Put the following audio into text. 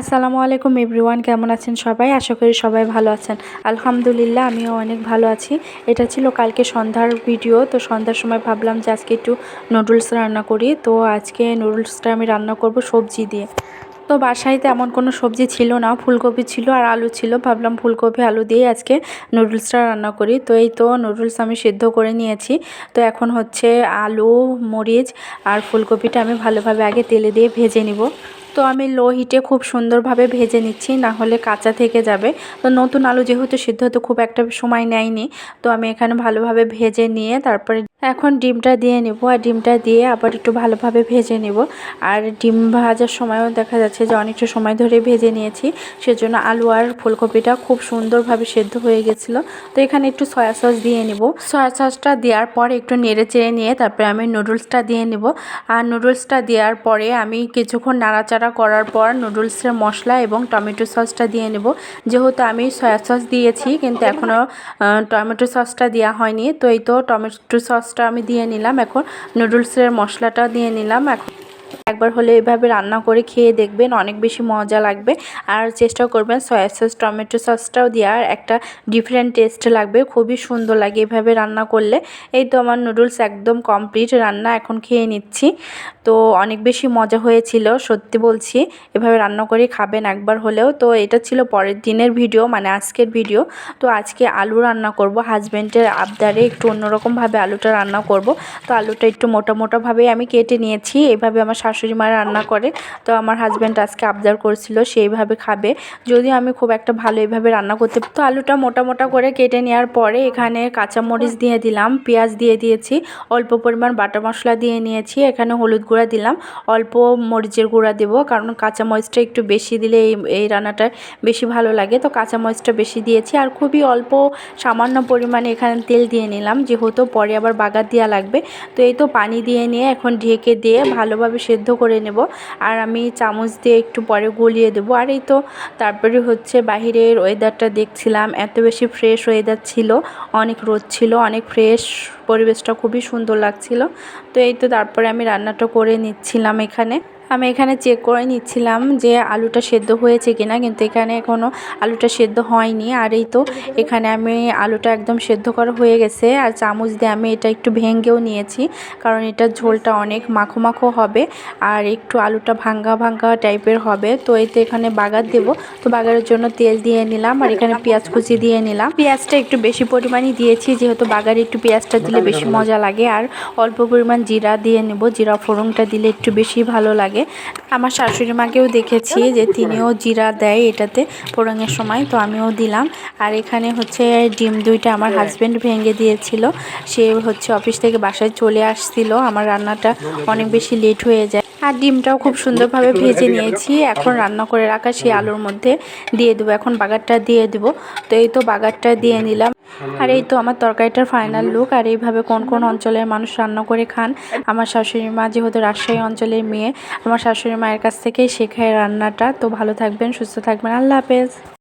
আসসালামু আলাইকুম এভরিওয়ান, কেমন আছেন সবাই? আশা করি সবাই ভালো আছেন। আলহামদুলিল্লাহ, আমিও অনেক ভালো আছি। এটা ছিল কালকে সন্ধ্যার ভিডিও, তো সন্ধ্যার সময় ভাবলাম যে আজকে একটু নুডলস রান্না করি। তো আজকে নুডলসটা আমি রান্না করব সবজি দিয়ে। তো বাসায় তেমন কোনো সবজি ছিল না, ফুলকপি ছিল আর আলু ছিল। ভাবলাম ফুলকপি, আলু দিয়ে আজকে নুডলসটা রান্না করি। তো এই তো নুডলস আমি সেদ্ধ করে নিয়েছি। তো এখন হচ্ছে আলু, মরিচ আর ফুলকপিটা আমি ভালোভাবে আগে তেলে দিয়ে ভেজে নিব। তো আমি লো হিটে খুব সুন্দরভাবে ভেজে নিচ্ছি না হলে কাঁচা থেকে যাবে। তো নতুন আলু যেহেতু সিদ্ধ হতে খুব একটা সময় নেয়নি। তো আমি এখানে ভালোভাবে ভেজে নিয়ে তারপরে এখন ডিমটা দিয়ে নেব আর ডিমটা দিয়ে আবার একটু ভালোভাবে ভেজে নেব। আর ডিম ভাজার সময়ও দেখা যাচ্ছে যে অনেকটা সময় ধরে ভেজে নিয়েছি, সেজন্য আলু আর ফুলকপিটা খুব সুন্দরভাবে সেদ্ধ হয়ে গেছিল। তো এখানে একটু সয়া সস দিয়ে নিব। সয়া সসটা দেওয়ার পর একটু নেড়ে চেড়ে নিয়ে তারপরে আমি নুডলসটা দিয়ে নেব। আর নুডলসটা দেওয়ার পরে আমি কিছুক্ষণ নাড়াচাড়া করার পর নুডলসের মশলা এবং টমেটো সসটা দিয়ে নেব। যেহেতু আমি সয়া সস দিয়েছি, কিন্তু এখনও টমেটো সসটা দেওয়া হয়নি, তো এই তো টমেটো সস সসটা আমি দিয়ে নিলাম। এখন নুডলসের মশলাটা দিয়ে নিলাম। এখন একবার হলে এভাবে রান্না করে খেয়ে দেখবেন অনেক বেশি মজা লাগবে। আর চেষ্টা করবেন সয়া সস টমেটো সসটাও দেওয়ার। একটা ডিফারেন্ট টেস্ট লাগবে, খুবই সুন্দর লাগে এভাবে রান্না করলে। এই তো আমার নুডলস একদম কমপ্লিট রান্না, এখন খেয়ে নিচ্ছি। তো অনেক বেশি মজা হয়েছিল, সত্যি বলছি। এভাবে রান্না করে খাবেন একবার হলেও। তো এটা ছিল পরের দিনের ভিডিও মানে আজকের ভিডিও তো আজকে আলু রান্না করব হাজব্যান্ডের আবদারে একটু অন্যরকমভাবে আলুটা রান্না করব। তো আলুটা একটু মোটা মোটাভাবে আমি কেটে নিয়েছি, এভাবে আমার শাশুড়ি মা রান্না করে, তো আমার হাজব্যান্ড আজকে আবদার করছিল সেইভাবে খাবে। যদিও আমি খুব একটা ভালো এইভাবে রান্না করতে, তো আলুটা মোটা মোটা করে কেটে নেওয়ার পরে এখানে কাঁচামরিচ দিয়ে দিলাম, পেঁয়াজ দিয়ে দিয়েছি, অল্প পরিমাণ বাটা মশলা দিয়ে নিয়েছি, এখানে হলুদ গুঁড়া দিলাম, অল্প মরিচের গুঁড়া দেবো, কারণ কাঁচা মরিচটা একটু বেশি দিলে এই এই রান্নাটা বেশি ভালো লাগে, তো কাঁচা মরিচটা বেশি দিয়েছি, আর খুবই অল্প সামান্য পরিমাণে এখানে তেল দিয়ে নিলাম, যেহেতু পরে আবার বাগার দেওয়া লাগবে, তো এই তো পানি দিয়ে নিয়ে এখন ঢেকে দিয়ে ভালোভাবে সেদ্ধ করে নেব। আর আমি চামচ দিয়ে একটু পরে গলিয়ে দেবো। আর এই তো তারপরে হচ্ছে বাহিরের ওয়েদারটা দেখছিলাম, এত বেশি ফ্রেশ ওয়েদার ছিল, অনেক রোদ ছিল, অনেক ফ্রেশ পরিবেশটা খুবই সুন্দর লাগছিল। তো এই তো তারপরে আমি রান্নাটা করে নিচ্ছিলাম এখানে। আমি এখানে চেক করে নিচ্ছিলাম যে আলুটা সেদ্ধ হয়েছে কিনা, কিন্তু এখানে এখনও আলুটা সেদ্ধ হয়নি। আর এই তো এখানে আমি আলুটা একদম সেদ্ধ করা হয়ে গেছে। আর চামচ দিয়ে আমি এটা একটু ভেঙ্গেও নিয়েছি, কারণ এটা ঝোলটা অনেক মাখো মাখো হবে আর একটু আলুটা ভাঙ্গা ভাঙ্গা টাইপের হবে। তো এতে এখানে বাগার দেব। তো বাগারের জন্য তেল দিয়ে নিলাম আর এখানে পেঁয়াজ কুচি দিয়ে নিলাম। পেঁয়াজটা একটু বেশি পরিমাণই দিয়েছি, যেহেতু বাগারে একটু পেঁয়াজটা দিলে বেশি মজা লাগে। আর অল্প পরিমাণ জিরা দিয়ে নেব। জিরা ফোড়নটা দিলে একটু বেশি ভালো লাগে। লাগে আমার শাশুড়ি মাকেও দেখেছি যে তিনিও জিরা দেয় এটাতে পোড়াঙের সময়, তো আমিও দিলাম। আর এখানে হচ্ছে ডিম দুইটা আমার হাজব্যান্ড ভেঙে দিয়েছিল। সে হচ্ছে অফিস থেকে বাসায় চলে আসছিল। আমার রান্নাটা অনেক বেশি লেট হয়ে যায়। আর ডিমটাও খুব সুন্দরভাবে ভেজে নিয়েছি। এখন রান্না করে রাখা সেই আলুর মধ্যে দিয়ে দেবো। এখন বাগারটা দিয়ে দেবো। তো এই তো বাগারটা দিয়ে নিলাম। আর এই তো আমার তরকারিটার ফাইনাল লুক আর এইভাবে কোন কোন অঞ্চলের মানুষ রান্না করে খান। আমার শাশুড়ি মা যেহেতু রাজশাহী অঞ্চলের মেয়ে, আমার শাশুড়ি মায়ের কাছ থেকেই শেখায় রান্নাটা। তো ভালো থাকবেন, সুস্থ থাকবেন। আল্লাহ হাফেজ।